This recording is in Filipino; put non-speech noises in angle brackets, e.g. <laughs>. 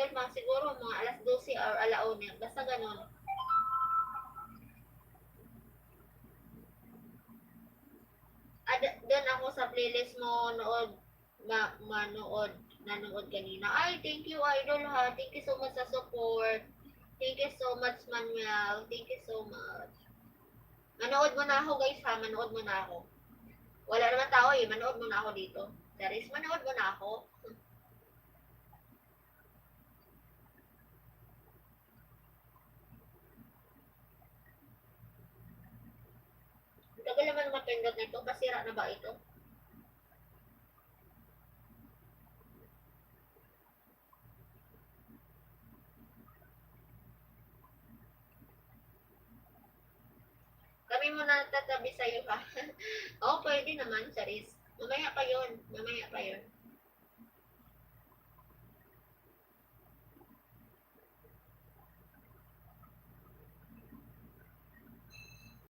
idol, mga siguro mga alas 12 or alauna. Basta ganun. Ad, doon ako sa playlist mo nood, ma, manood, nanood kanina. Ay, thank you, idol ha. Thank you so much sa support. Thank you so much, Manuel. Thank you so much. Manood mo na ako, guys ha. Manood mo na ako. Wala naman tao eh. Manood mo na ako dito. Charis, manood mo na ako. <laughs> Ang Tagal naman mapindot na na ba ito? Kami muna tatabi sa'yo ha. <laughs> Oo, pwede naman, Charis. Mamaya pa yun. Mamaya pa yun.